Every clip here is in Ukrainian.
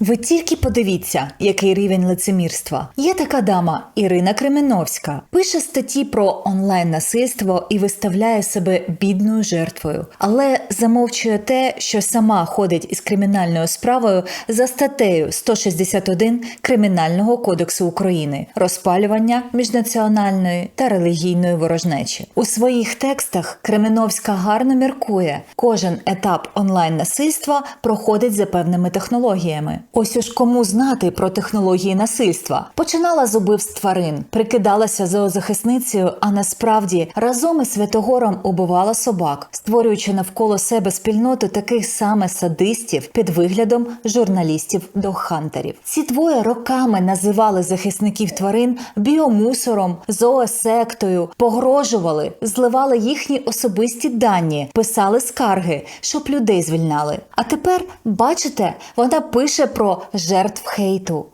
Ви тільки подивіться, який рівень лицемірства. Є така дама Ірина Кременовська, пише статті про онлайн насильство і виставляє себе бідною жертвою, але замовчує те, що сама ходить із кримінальною справою за статтею 161 Кримінального кодексу України розпалювання міжнаціональної та релігійної ворожнечі. У своїх текстах Кременовська гарно міркує, кожен етап онлайн насильства проходить за певними технологіями. Ось уж кому знати про технології насильства. Починала з убивств тварин, прикидалася зоозахисницею, а насправді разом із Святогором убивала собак, створюючи навколо себе спільноту таких саме садистів під виглядом журналістів-догхантерів. Ці двоє роками називали захисників тварин біомусором, зоосектою, погрожували, зливали їхні особисті дані, писали скарги, щоб людей звільняли. А тепер, бачите, вона пише про жертв хейту.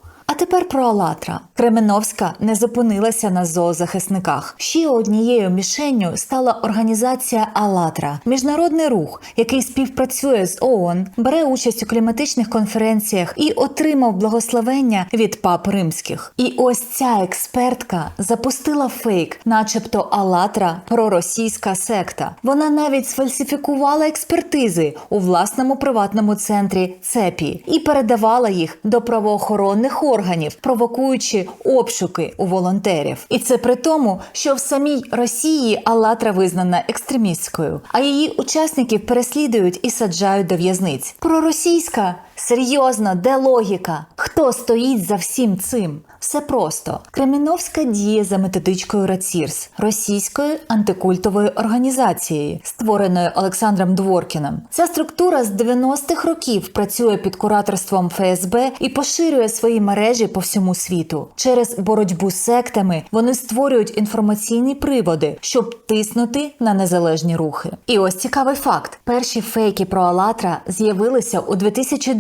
Тепер про Алатра. Кременовська не зупинилася на зоозахисниках. Ще однією мішенню стала організація Алатра, міжнародний рух, який співпрацює з ООН, бере участь у кліматичних конференціях і отримав благословення від пап римських. І ось ця експертка запустила фейк, начебто Алатра проросійська секта. Вона навіть сфальсифікувала експертизи у власному приватному центрі ЦЕПІ і передавала їх до правоохоронних органів, провокуючи обшуки у волонтерів. І це при тому, що в самій Росії Алатра визнана екстремістською, а її учасників переслідують і саджають до в'язниць. Проросійська серйозно, де логіка? Хто стоїть за всім цим? Все просто Креміновська діє за методичкою РАЦІРС російської антикультової організації, створеної Олександром Дворкіним. Ця структура з 90-х років працює під кураторством ФСБ і поширює свої мережі по всьому світу. Через боротьбу з сектами вони створюють інформаційні приводи, щоб тиснути на незалежні рухи. І ось цікавий факт: перші фейки про Алатра з'явилися у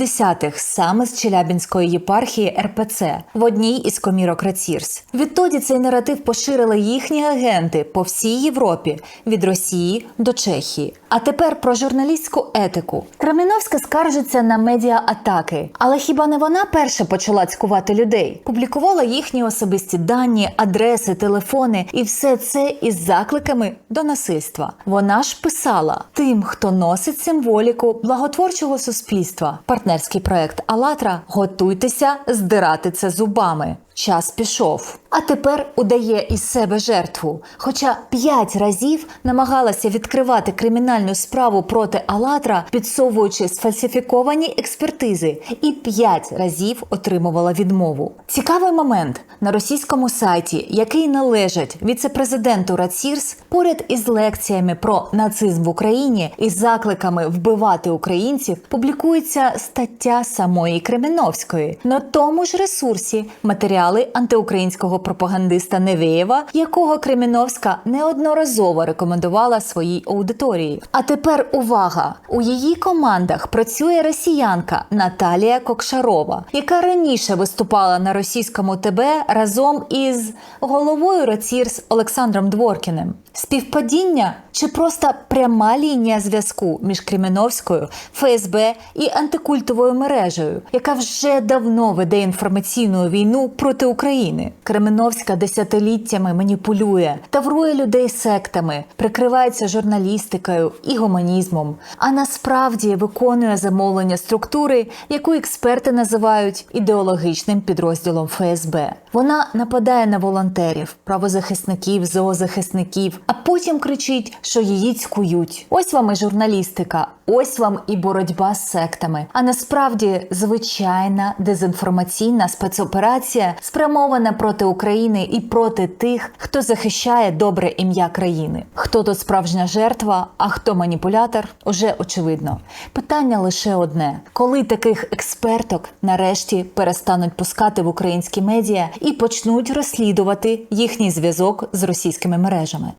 2010-х саме з Челябінської єпархії РПЦ в одній із комірок Рацірс. Відтоді цей наратив поширили їхні агенти по всій Європі від Росії до Чехії. А тепер про журналістську етику. Креміновська скаржиться на медіа-атаки, але хіба не вона перша почала цькувати людей? Публікувала їхні особисті дані, адреси, телефони і все це із закликами до насильства. Вона ж писала тим, хто носить символіку благотворчого суспільства. Партнерський проект «АЛЛАТРА». готуйтеся здирати це зубами. Час пішов. А тепер удає із себе жертву. Хоча п'ять разів намагалася відкривати кримінальну справу проти Алатра, підсовуючи сфальсифіковані експертизи, і п'ять разів отримувала відмову. Цікавий момент на російському сайті, який належить віце-президенту Рацірс, поряд із лекціями про нацизм в Україні і закликами вбивати українців, публікується стаття самої Кременовської на тому ж ресурсі матеріали антиукраїнського пропагандиста Невєєва, якого Креміновська неодноразово рекомендувала своїй аудиторії. А тепер увага! У її командах працює росіянка Наталія Кокшарова, яка раніше виступала на російському ТБ разом із головою Рацірс Олександром Дворкіним. Співпадіння чи просто пряма лінія зв'язку між Креміновською, ФСБ і антикультовою мережею, яка вже давно веде інформаційну війну проти України. Кременовська десятиліттями маніпулює, таврує людей сектами, прикривається журналістикою і гуманізмом, а насправді виконує замовлення структури, яку експерти називають ідеологічним підрозділом ФСБ. Вона нападає на волонтерів, правозахисників, зоозахисників, а потім кричить, що її цькують. Ось вам і журналістика, ось вам і боротьба з сектами. А насправді звичайна дезінформаційна спецоперація спрямована проти України і проти тих, хто захищає добре ім'я країни. Хто тут справжня жертва, а хто маніпулятор, уже очевидно. Питання лише одне: коли таких експерток нарешті перестануть пускати в українські медіа і почнуть розслідувати їхній зв'язок з російськими мережами.